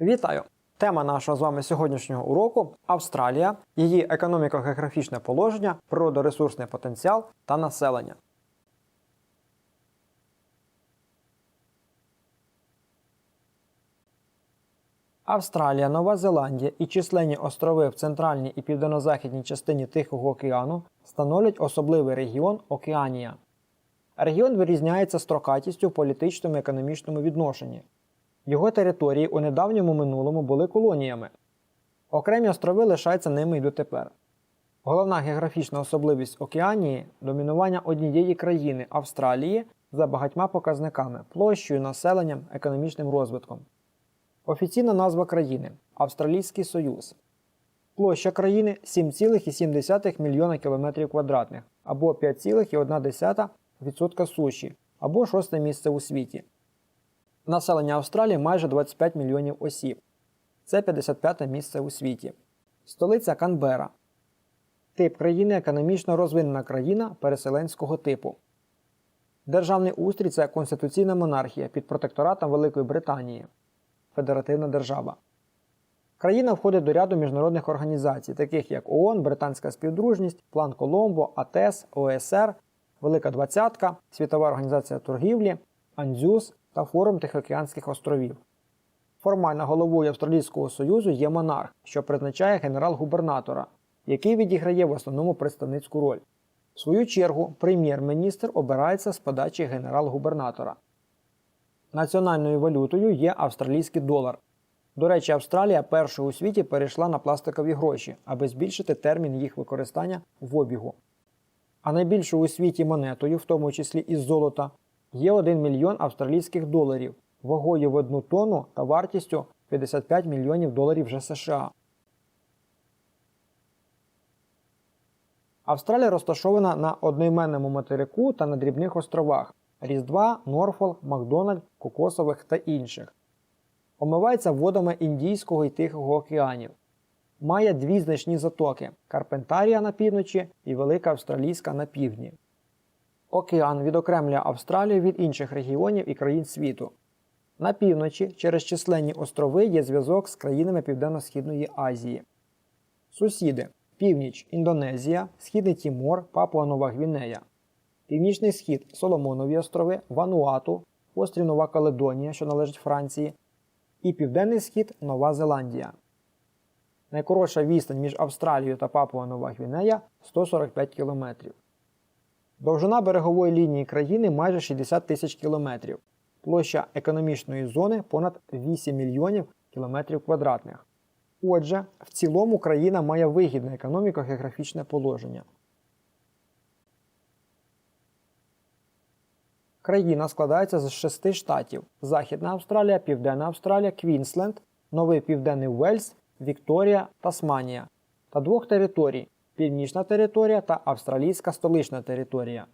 Вітаю! Тема нашого з вами сьогоднішнього уроку Австралія, її економіко-географічне положення, природоресурсний потенціал та населення. Австралія, Нова Зеландія і численні острови в центральній і південно-західній частині Тихого океану становлять особливий регіон Океанія. Регіон вирізняється строкатістю в політичному і економічному відношенні. Його території у недавньому минулому були колоніями. Окремі острови лишаються ними й дотепер. Головна географічна особливість Океанії домінування однієї країни Австралії за багатьма показниками площею, населенням, економічним розвитком. Офіційна назва країни Австралійський Союз. Площа країни 7,7 мільйона кілометрів квадратних або 5,1% суші, або шосте місце у світі. Населення Австралії майже 25 мільйонів осіб. Це 55 місце у світі. Столиця Канбера. Тип країни економічно розвинена країна переселенського типу. Державний устрій це конституційна монархія під протекторатом Великої Британії. Федеративна держава. Країна входить до ряду міжнародних організацій, таких як ООН, Британська співдружність, План Коломбо, АТЕС, ОСР, Велика Двадцятка, Світова організація торгівлі, Андзюс та Форум Тихоокеанських островів. Формально головою Австралійського Союзу є монарх, що призначає генерал-губернатора, який відіграє в основному представницьку роль. В свою чергу, прем'єр-міністр обирається з подачі генерал-губернатора. Національною валютою є австралійський долар. До речі, Австралія першою у світі перейшла на пластикові гроші, аби збільшити термін їх використання в обігу. А найбільшою у світі монетою, в тому числі із золота, є 1 мільйон австралійських доларів вагою в 1 тонну та вартістю 55 мільйонів доларів вже США. Австралія розташована на одноіменному материку та на дрібних островах Різдва, Норфол, Макдональд, Кокосових та інших. Омивається водами Індійського і Тихого океанів. Має дві значні затоки Карпентарія на півночі і Велика Австралійська на півдні. Океан відокремлює Австралію від інших регіонів і країн світу. На півночі через численні острови є зв'язок з країнами Південно-Східної Азії. Сусіди північ Індонезія, Східний Тімор, Папуа Нова Гвінея. Північний схід Соломонові острови, Вануату, острів Нова Каледонія, що належить Франції, і Південний схід Нова Зеландія. Найкоротша відстань між Австралією та Папуа Нова Гвінея 145 км. Довжина берегової лінії країни майже 60 тисяч кілометрів. Площа економічної зони понад 8 мільйонів кілометрів квадратних. Отже, в цілому країна має вигідне економіко-географічне положення. Країна складається з шести штатів: Західна Австралія, Південна Австралія, Квінсленд, Новий Південний Уельс, Вікторія, Тасманія та двох територій Північна територія та Австралійська столична територія.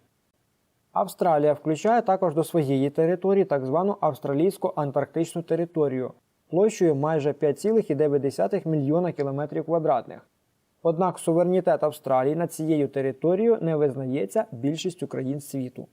Австралія включає також до своєї території так звану австралійську антарктичну територію площею майже 5,9 мільйона кілометрів квадратних. Однак суверенітет Австралії над цією територією не визнається більшістю країн світу.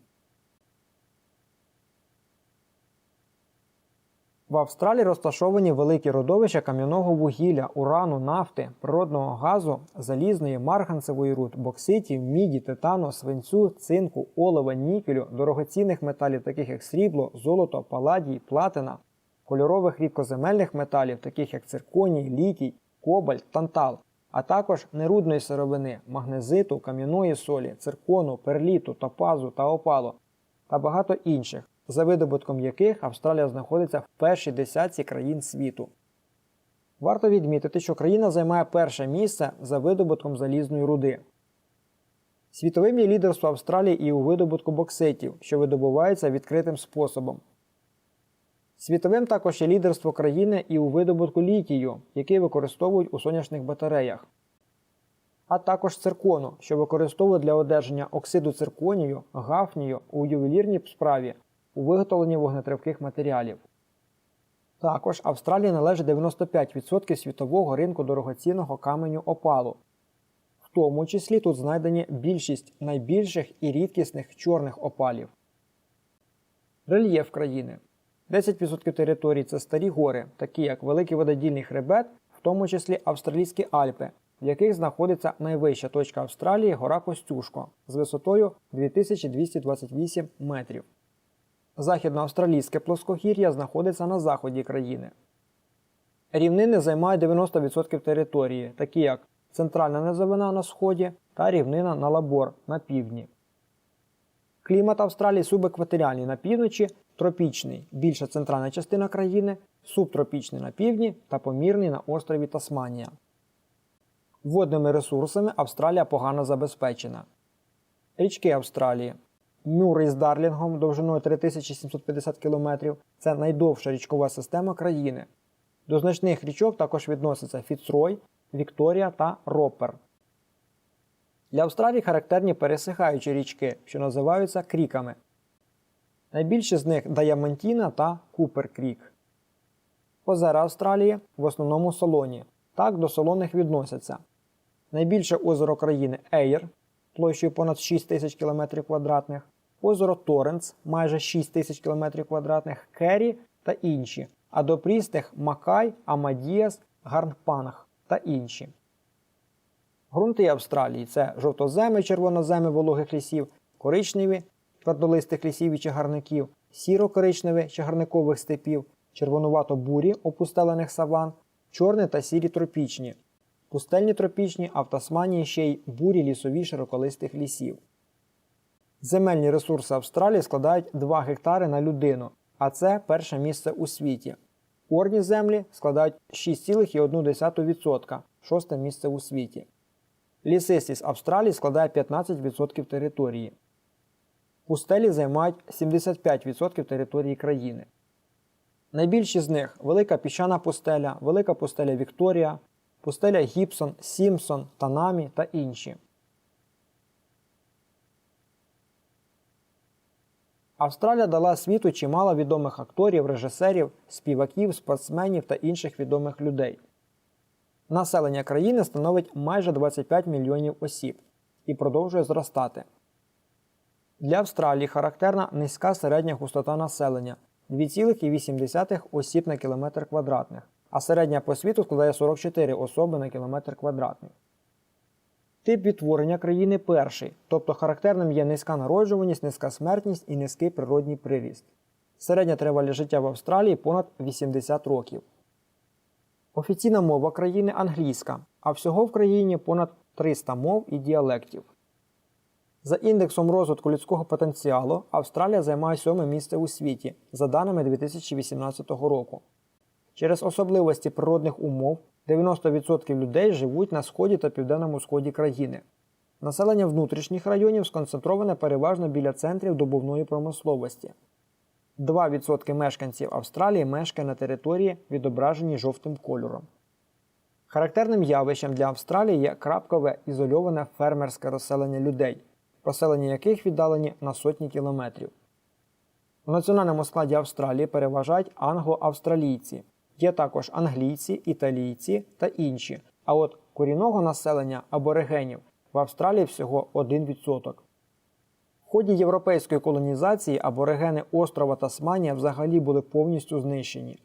В Австралії розташовані великі родовища кам'яного вугілля, урану, нафти, природного газу, залізної, марганцевої руд, бокситів, міді, титану, свинцю, цинку, олова, нікелю, дорогоцінних металів, таких як срібло, золото, паладій, платина, кольорових рідкоземельних металів, таких як цирконій, літій, кобальт, тантал, а також нерудної сировини, магнезиту, кам'яної солі, циркону, перліту, топазу та опалу та багато інших за видобутком яких Австралія знаходиться в першій десятці країн світу. Варто відмітити, що країна займає перше місце за видобутком залізної руди. Світовим є лідерство Австралії і у видобутку бокситів, що видобувається відкритим способом. Світовим також є лідерство країни і у видобутку літію, який використовують у сонячних батареях, а також циркону, що використовують для одержання оксиду цирконію, гафнію у ювелірній справі у виготовленні вогнетривких матеріалів. Також Австралії належить 95% світового ринку дорогоцінного каменю опалу. В тому числі тут знайдені більшість найбільших і рідкісних чорних опалів. Рельєф країни. 10% території це старі гори, такі як Великий вододільний хребет, в тому числі Австралійські Альпи, в яких знаходиться найвища точка Австралії гора Костюшко з висотою 2228 метрів. Західноавстралійське плоскогір'я знаходиться на заході країни. Рівнини займають 90% території, такі як центральна низовина на сході та рівнина на лабор на півдні. Клімат Австралії субекваторіальний на півночі, тропічний більша центральна частина країни, субтропічний на півдні та помірний на острові Тасманія. Водними ресурсами Австралія погано забезпечена. Річки Австралії. Мюррей з Дарлінгом довжиною 3750 км це найдовша річкова система країни. До значних річок також відносяться Фіцрой, Вікторія та Роппер. Для Австралії характерні пересихаючі річки, що називаються кріками. Найбільші з них Діамантіна та Купер Крік. Озера Австралії в основному солоні. Так до солоних відносяться. Найбільше озеро країни Ейр площею понад 6 тисяч км квадратних, озеро Торренс майже 6 тисяч км квадратних, Керрі та інші, а до прісних Макай, Амадіас, Гарнпанг та інші. Грунти Австралії це жовтоземи, червоноземи вологих лісів, коричневі твердолистих лісів і чагарників, сіро-коричневі чагарникових степів, червонувато-бурі опустелених саван, чорні та сірі тропічні, пустельні тропічні, а в Тасманії ще й бурі лісові широколистих лісів. Земельні ресурси Австралії складають 2 гектари на людину, а це перше місце у світі. Орні землі складають 6,1%, шосте місце у світі. Лісистість Австралії складає 15% території. Пустелі займають 75% території країни. Найбільші з них Велика піщана пустеля, Велика пустеля Вікторія, пустеля Гібсон, Сімпсон, Танамі та інші. Австралія дала світу чимало відомих акторів, режисерів, співаків, спортсменів та інших відомих людей. Населення країни становить майже 25 мільйонів осіб і продовжує зростати. Для Австралії характерна низька середня густота населення 2,8 осіб на кілометр квадратних, а середня по світу складає 44 особи на кілометр квадратний. Тип відтворення країни перший, тобто характерним є низька народжуваність, низька смертність і низький природній приріст. Середня тривалість життя в Австралії понад 80 років. Офіційна мова країни англійська, а всього в країні понад 300 мов і діалектів. За індексом розвитку людського потенціалу Австралія займає сьоме місце у світі, за даними 2018 року. Через особливості природних умов 90% людей живуть на сході та південному сході країни. Населення внутрішніх районів сконцентроване переважно біля центрів добувної промисловості. 2% мешканців Австралії мешкає на території, відображеній жовтим кольором. Характерним явищем для Австралії є крапкове ізольоване фермерське розселення людей, розселення яких віддалені на сотні кілометрів. У національному складі Австралії переважають англо-австралійці, є також англійці, італійці та інші. А от корінного населення аборигенів в Австралії всього 1%. В ході європейської колонізації аборигени острова Тасманія взагалі були повністю знищені.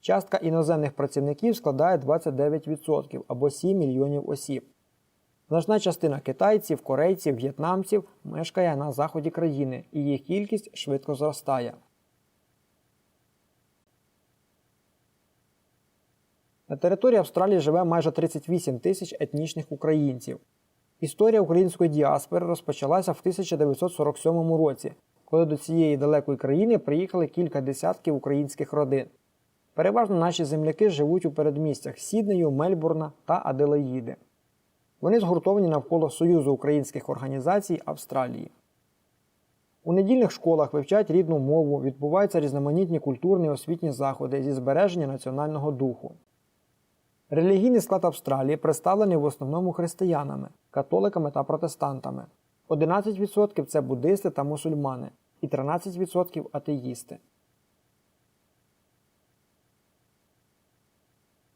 Частка іноземних працівників складає 29% або 7 мільйонів осіб. Значна частина китайців, корейців, в'єтнамців мешкає на заході країни і їх кількість швидко зростає. На території Австралії живе майже 38 тисяч етнічних українців. Історія української діаспори розпочалася в 1947 році, коли до цієї далекої країни приїхали кілька десятків українських родин. Переважно наші земляки живуть у передмістях Сіднею, Мельбурна та Аделаїди. Вони згуртовані навколо Союзу українських організацій Австралії. У недільних школах вивчають рідну мову, відбуваються різноманітні культурні і освітні заходи зі збереження національного духу. Релігійний склад Австралії представлений в основному християнами, католиками та протестантами. 11% це буддисти та мусульмани, і 13% атеїсти.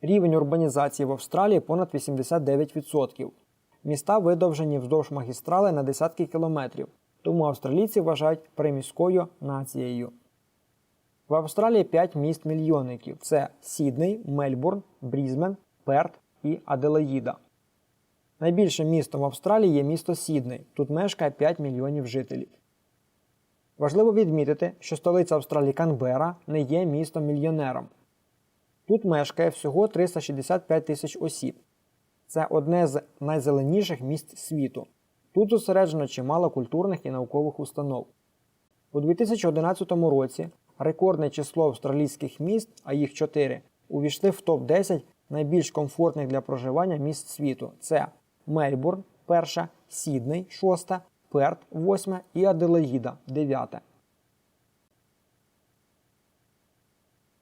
Рівень урбанізації в Австралії понад 89%. Міста видовжені вздовж магістрали на десятки кілометрів, тому австралійці вважають приміською нацією. В Австралії 5 міст мільйонників: це Сідней, Мельбурн, Брізмен, Перт і Аделаїда. Найбільшим містом в Австралії є місто Сідней. Тут мешкає 5 мільйонів жителів. Важливо відмітити, що столиця Австралії Канбера не є містом-мільйонером. Тут мешкає всього 365 тисяч осіб. Це одне з найзеленіших місць світу. Тут зосереджено чимало культурних і наукових установ. У 2011 році рекордне число австралійських міст, а їх 4, увійшли в топ-10 найбільш комфортних для проживання міст світу. Це Мельбурн, перша, Сідней, шоста, Перт, восьме і Аделаїда, дев'яте.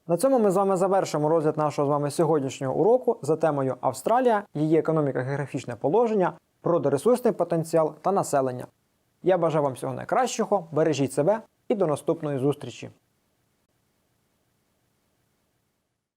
На цьому ми з вами завершимо розгляд нашого з вами сьогоднішнього уроку за темою Австралія, її економіка, географічне положення, природоресурсний потенціал та населення. Я бажаю вам всього найкращого, бережіть себе і до наступної зустрічі!